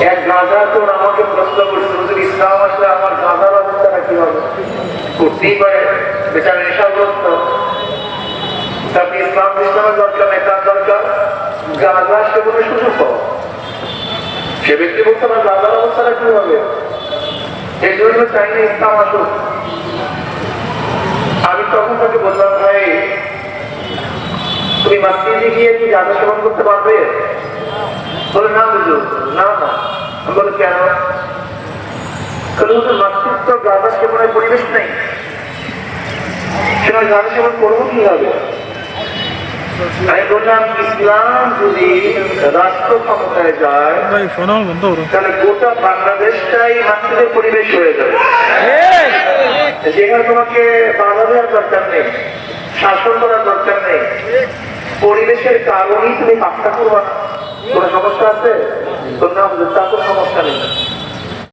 এক গাঁজা তোর আমাকে প্রশ্ন করছে, হুজুর, ইসলাম আসলে আমার গাঁজার অবস্থাটা কি হবে? করতেই পারে, বেচারা নেশাগ্রস্ত। তারপরে ইসলাম ইসলামের দরকার নেই, তার দরকার গাঁজা সেবনের সুযোগ পাওয়া। সে ব্যক্তি বলতে আমার গাঁজার অবস্থাটা কি হবে? এই জন্য চাই না ইসলাম আসুক। আমি তখন তাকে বললাম, ভাই, তুমি মাসজিদে গিয়ে কি গাঁজা সেবন করতে পারবে? বলে না বুঝো না না। আমি বলে কেন? তো সেবনের পরিবেশ নেই। সেখানে সেবন করব কীভাবে? আমি বললাম ইসলাম যদি রাষ্ট্র ক্ষমতায় যায় ভাই ফোন আমার বন্ধ করো। তাহলে গোটা বাংলাদেশটাই মাসজিদের পরিবেশ হয়ে যাবে। যেখানে তোমাকে বাধা দেওয়ার দরকার নেই শাসন করার দরকার নেই পরিবেশের কারণেই তুমি কাজটা করবা কোনো সমস্যা আছে? তো না তা কোনো সমস্যা নেই।